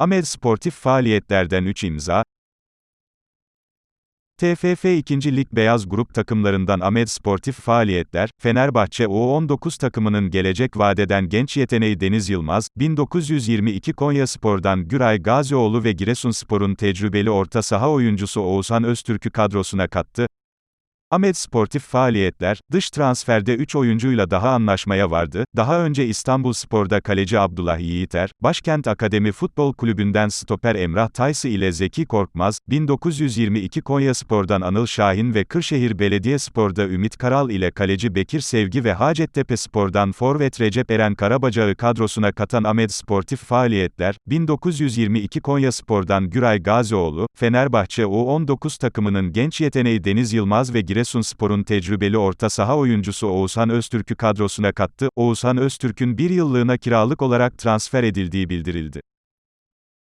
Amel sportif faaliyetlerden 3 imza, TFF 2. Lig Beyaz Grup takımlarından Ahmet Sportif Faaliyetler, Fenerbahçe U19 takımının gelecek vadeden genç yeteneği Deniz Yılmaz, 1922 Konyaspor'dan Güray Gazioğlu ve Giresunspor'un tecrübeli orta saha oyuncusu Oğuzhan Öztürk'ü kadrosuna kattı. Ahmet Sportif Faaliyetler, dış transferde 3 oyuncuyla daha anlaşmaya vardı. Daha önce İstanbul Spor'da kaleci Abdullah Yiğiter, Başkent Akademi Futbol Kulübü'nden stoper Emrah Taysı ile Zeki Korkmaz, 1922 Konyaspor'dan Anıl Şahin ve Kırşehir Belediyespor'da Ümit Karal ile kaleci Bekir Sevgi ve Hacettepe Spor'dan forvet Recep Eren Karabacak'ı kadrosuna katan Ahmet Sportif Faaliyetler, 1922 Konyaspor'dan Güray Gazioğlu, Fenerbahçe U19 takımının genç yeteneği Deniz Yılmaz ve Giresunspor'un tecrübeli orta saha oyuncusu Oğuzhan Öztürk'ü kadrosuna kattı. Oğuzhan Öztürk'ün bir yıllığına kiralık olarak transfer edildiği bildirildi.